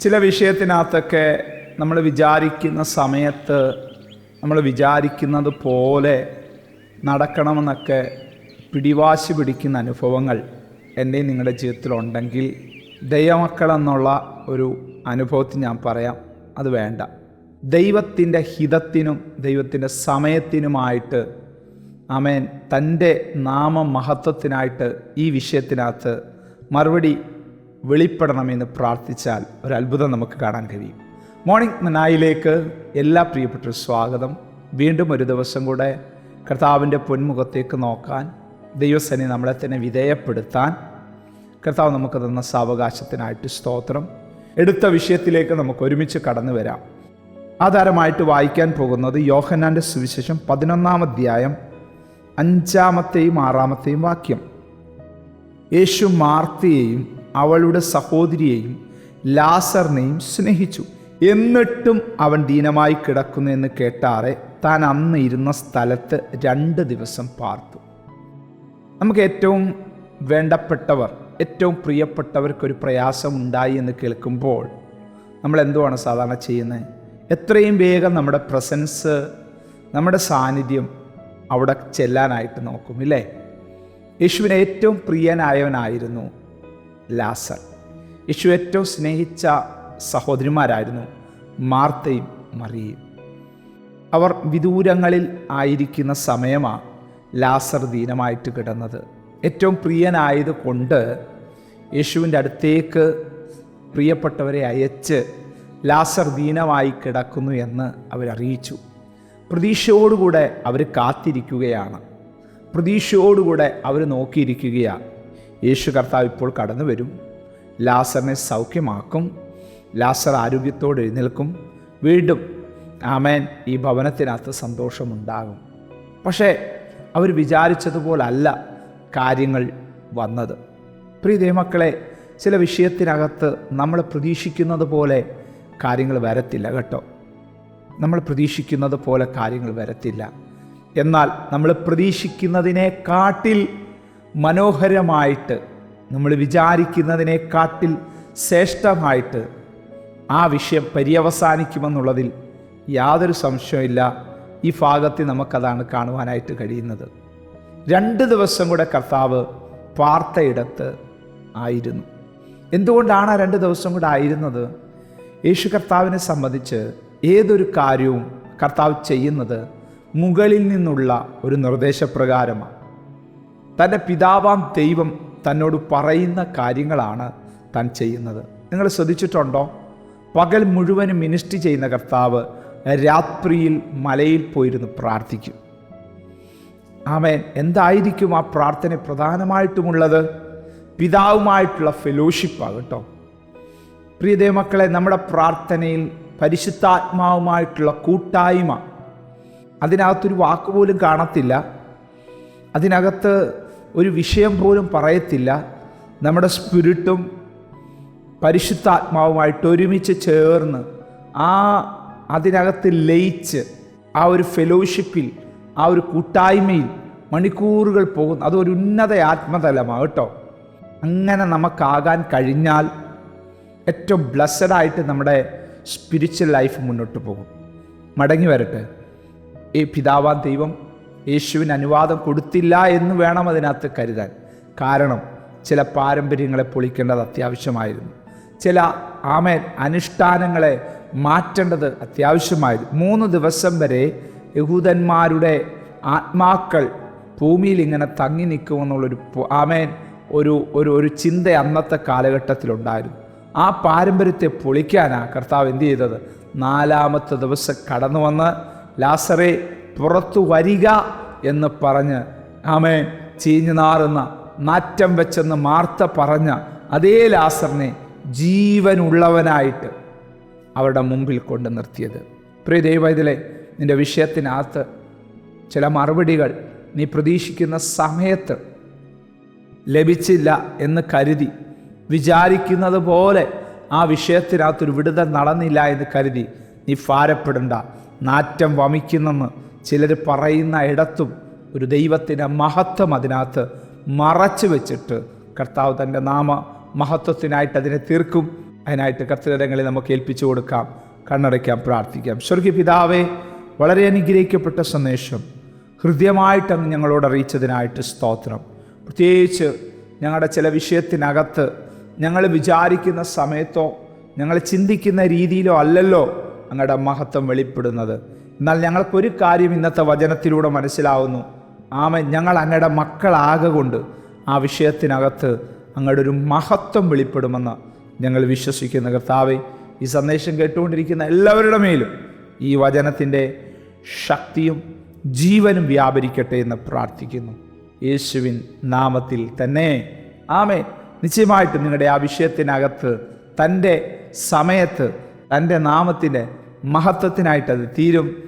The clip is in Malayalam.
ചില വിഷയത്തിനകത്തൊക്കെ നമ്മൾ വിചാരിക്കുന്ന സമയത്ത് നമ്മൾ വിചാരിക്കുന്നത് പോലെ നടക്കണമെന്നൊക്കെ പിടിവാശി പിടിക്കുന്ന അനുഭവങ്ങൾ എന്റെ നിങ്ങളുടെ ജീവിതത്തിലുണ്ടെങ്കിൽ ദൈവമക്കളെന്നുള്ള ഒരു അനുഭവത്തിൽ ഞാൻ പറയാം അത് വേണ്ട. ദൈവത്തിന്റെ ഹിതത്തിനും ദൈവത്തിന്റെ സമയത്തിനുമായിട്ട് അമേൻ തന്റെ നാമമഹത്വത്തിനായിട്ട് ഈ വിഷയത്തിനകത്ത് മറുപടി വെളിപ്പെടണമെന്ന് പ്രാർത്ഥിച്ചാൽ ഒരു അത്ഭുതം നമുക്ക് കാണാൻ കഴിയും. മോർണിംഗ് മനായിലേക്ക് എല്ലാ പ്രിയപ്പെട്ട സ്വാഗതം. വീണ്ടും ഒരു ദിവസം കൂടെ കർത്താവിന്റെ പൊന്മുഖത്തേക്ക് നോക്കാൻ ദൈവസേന നമ്മളെ തന്നെ വിധേയപ്പെടുത്താൻ കർത്താവ് നമുക്ക് തന്ന സാവകാശത്തിനായിട്ട് സ്തോത്രം. എടുത്ത വിഷയത്തിലേക്ക് നമുക്ക് ഒരുമിച്ച് കടന്നു വരാം. ആധാരമായിട്ട് വായിക്കാൻ പോകുന്നത് യോഹന്നാന്റെ സുവിശേഷം പതിനൊന്നാം അധ്യായം അഞ്ചാമത്തെയും ആറാമത്തെയും വാക്യം. യേശു മാർത്തയെയും അവളുടെ സഹോദരിയെയും ലാസറിനെയും സ്നേഹിച്ചു. എന്നിട്ടും അവൻ ദീനമായി കിടക്കുന്നു എന്ന് കേട്ടാറെ താൻ അന്ന് ഇരുന്ന സ്ഥലത്ത് രണ്ട് ദിവസം പാർത്തു. നമുക്ക് ഏറ്റവും വേണ്ടപ്പെട്ടവർ ഏറ്റവും പ്രിയപ്പെട്ടവർക്കൊരു പ്രയാസം ഉണ്ടായി എന്ന് കേൾക്കുമ്പോൾ നമ്മൾ എന്തുവാണ് സാധാരണ ചെയ്യുന്നത്? എത്രയും വേഗം നമ്മുടെ പ്രസൻസ് നമ്മുടെ സാന്നിധ്യം അവിടെ ചെല്ലാനായിട്ട് നോക്കും ഇല്ലേ? യേശുവിന് ഏറ്റവും പ്രിയനായവനായിരുന്നു ലാസർ. യേശു ഏറ്റവും സ്നേഹിച്ച സഹോദരിമാരായിരുന്നു മാർത്തയും മറിയയും. അവർ വിദൂരങ്ങളിൽ ആയിരിക്കുന്ന സമയമാണ് ലാസർ ദീനമായിട്ട് കിടന്നത്. ഏറ്റവും പ്രിയനായത് കൊണ്ട് യേശുവിന്റെ അടുത്തേക്ക് പ്രിയപ്പെട്ടവരെ അയച്ച് ലാസർ ദീനമായി കിടക്കുന്നു എന്ന് അവരറിയിച്ചു. പ്രതീക്ഷയോടുകൂടെ അവർ കാത്തിരിക്കുകയാണ്. പ്രതീക്ഷയോടുകൂടെ അവർ നോക്കിയിരിക്കുകയാണ്. യേശു കർത്താവ് ഇപ്പോൾ കടന്നു വരും. ലാസറിനെ സൗഖ്യമാക്കും. ലാസർ ആരോഗ്യത്തോടെ എഴുന്നേൽക്കും. വീണ്ടും ആമേൻ. ഈ ഭവനത്തിനകത്ത് സന്തോഷമുണ്ടാകും. പക്ഷേ അവർ വിചാരിച്ചതുപോലല്ല കാര്യങ്ങൾ വന്നത്. പ്രിയ ദൈവമക്കളെ ചില വിഷയത്തിനകത്ത് നമ്മൾ പ്രതീക്ഷിക്കുന്നത് പോലെ കാര്യങ്ങൾ വരത്തില്ല കേട്ടോ. നമ്മൾ പ്രതീക്ഷിക്കുന്നത് പോലെ കാര്യങ്ങൾ വരത്തില്ല. എന്നാൽ നമ്മൾ പ്രതീക്ഷിക്കുന്നതിനെക്കാട്ടിൽ മനോഹരമായിട്ട് നമ്മൾ വിചാരിക്കുന്നതിനെക്കാട്ടിൽ ശ്രേഷ്ഠമായിട്ട് ആ വിഷയം പര്യവസാനിക്കുമെന്നുള്ളതിൽ യാതൊരു സംശയമില്ല ഈ ഭാഗത്തിൽ നമുക്കതാണ് കാണുവാനായിട്ട് കഴിയുന്നത്. രണ്ട് ദിവസം കൂടെ കർത്താവ് പാർത്തയിടത്ത് ആയിരുന്നു. എന്തുകൊണ്ടാണ് ആ രണ്ട് ദിവസം കൂടെ ആയിരുന്നത്? യേശു കർത്താവിനെ സംബന്ധിച്ച് ഏതൊരു കാര്യവും കർത്താവ് ചെയ്യുന്നത് മുകളിൽ നിന്നുള്ള ഒരു നിർദ്ദേശപ്രകാരമാണ്. തന്റെ പിതാവാം ദൈവം തന്നോട് പറയുന്ന കാര്യങ്ങളാണ് താൻ ചെയ്യുന്നത്. നിങ്ങൾ ശ്രദ്ധിച്ചിട്ടുണ്ടോ? പകൽ മുഴുവനും മിനിസ്ട്രി ചെയ്യുന്ന കർത്താവ് രാത്രിയിൽ മലയിൽ പോയിരുന്ന് പ്രാർത്ഥിക്കും. ആമേൻ. എന്തായിരിക്കും ആ പ്രാർത്ഥന പ്രധാനമായിട്ടുമുള്ളത്? പിതാവുമായിട്ടുള്ള ഫെലോഷിപ്പാണ് കേട്ടോ. പ്രിയ മക്കളെ നമ്മുടെ പ്രാർത്ഥനയിൽ പരിശുദ്ധാത്മാവുമായിട്ടുള്ള കൂട്ടായ്മ. അതിനകത്തൊരു വാക്കുപോലും കാണത്തില്ല. അതിനകത്ത് ഒരു വിഷയം പോലും പറയത്തില്ല. നമ്മുടെ സ്പിരിറ്റും പരിശുദ്ധാത്മാവുമായിട്ട് ഒരുമിച്ച് ചേർന്ന് ആ അതിനകത്ത് ലയിച്ച് ആ ഒരു ഫെലോഷിപ്പിൽ ആ ഒരു കൂട്ടായ്മയിൽ മണിക്കൂറുകൾ പോകുന്നു അതൊരു ഉന്നത ആത്മതലമാണ് കേട്ടോ. അങ്ങനെ നമുക്കാകാൻ കഴിഞ്ഞാൽ ഏറ്റവും ബ്ലസ്സഡായിട്ട് നമ്മുടെ സ്പിരിച്വൽ ലൈഫ് മുന്നോട്ട് പോകും. മടങ്ങി വരട്ടെ. ഈ പിതാവാൻ ദൈവം യേശുവിന് അനുവാദം കൊടുത്തില്ല എന്ന് വേണം അതിനകത്ത് കരുതാൻ. കാരണം ചില പാരമ്പര്യങ്ങളെ പൊളിക്കേണ്ടത് അത്യാവശ്യമായിരുന്നു. ചില ആമേൻ അനുഷ്ഠാനങ്ങളെ മാറ്റേണ്ടത് അത്യാവശ്യമായിരുന്നു. മൂന്ന് ദിവസം വരെ യഹൂദന്മാരുടെ ആത്മാക്കൾ ഭൂമിയിൽ ഇങ്ങനെ തങ്ങി നിൽക്കുമെന്നുള്ളൊരു ആമേൻ ഒരു ഒരു ഒരു ചിന്ത അന്നത്തെ കാലഘട്ടത്തിലുണ്ടായിരുന്നു. ആ പാരമ്പര്യത്തെ പൊളിക്കാനാണ് കർത്താവ് എന്ത് ചെയ്തത്? നാലാമത്തെ ദിവസം കടന്നു വന്ന് ലാസറെ പുറത്തു വരിക എന്ന് പറഞ്ഞ് ആമേ ചീഞ്ഞു നാറുന്ന നാറ്റം വെച്ചെന്ന് മാർത്ത പറഞ്ഞ അതേ ലാസറിനെ ജീവനുള്ളവനായിട്ട് അവരുടെ മുമ്പിൽ കൊണ്ട് നിർത്തിയത്. പ്രിയ ദൈവത്തിലെ നിന്റെ വിഷയത്തിനകത്ത് ചില മറുപടികൾ നീ പ്രതീക്ഷിക്കുന്ന സമയത്ത് ലഭിച്ചില്ല എന്ന് കരുതി വിചാരിക്കുന്നത് പോലെ ആ വിഷയത്തിനകത്തൊരു വിടുതൽ നടന്നില്ല എന്ന് കരുതി നീ ഭാരപ്പെടണ്ട. നാറ്റം വമിക്കുന്നെന്ന് ചിലർ പറയുന്ന ഇടത്തും ഒരു ദൈവത്തിന്റെ മഹത്വം അതിനകത്ത് മറച്ചു വെച്ചിട്ട് കർത്താവ് തന്റെ നാമ മഹത്വത്തിനായിട്ട് അതിനെ തീർക്കും. അതിനായിട്ട് കർത്തരങ്ങളിൽ നമുക്ക് ഏൽപ്പിച്ചു കൊടുക്കാം. കണ്ണടയ്ക്കാം പ്രാർത്ഥിക്കാം. സ്വർഗീയ പിതാവേ വളരെ അനുഗ്രഹിക്കപ്പെട്ട സന്ദേശം. ഹൃദ്യമായിട്ട് അങ്ങ് ഞങ്ങളോട് അറിയിച്ചതിനായിട്ട് സ്തോത്രം. പ്രത്യേകിച്ച് ഞങ്ങളുടെ ചില വിഷയത്തിനകത്ത് ഞങ്ങൾ വിചാരിക്കുന്ന സമയത്തോ ഞങ്ങൾ ചിന്തിക്കുന്ന രീതിയിലോ അല്ലല്ലോ അങ്ങയുടെ മഹത്വം വെളിപ്പെടുന്നത്. എന്നാൽ ഞങ്ങൾക്കൊരു കാര്യം ഇന്നത്തെ വചനത്തിലൂടെ മനസ്സിലാവുന്നു. ആമ ഞങ്ങൾ അങ്ങയുടെ മക്കളാകെ കൊണ്ട് ആ വിഷയത്തിനകത്ത് അങ്ങയുടെ ഒരു മഹത്വം വെളിപ്പെടുമെന്ന് ഞങ്ങൾ വിശ്വസിക്കുന്ന. കർത്താവെ ഈ സന്ദേശം കേട്ടുകൊണ്ടിരിക്കുന്ന എല്ലാവരുടെ മേലും ഈ വചനത്തിന്റെ ശക്തിയും ജീവനും വ്യാപരിക്കട്ടെ എന്ന് പ്രാർത്ഥിക്കുന്നു. യേശുവിൻ നാമത്തിൽ തന്നെ. ആമേ നിശ്ചയമായിട്ടും നിങ്ങളുടെ ആ വിഷയത്തിനകത്ത് തന്റെ സമയത്ത് തന്റെ നാമത്തിന്റെ മഹത്വത്തിനായിട്ടത് തീരും.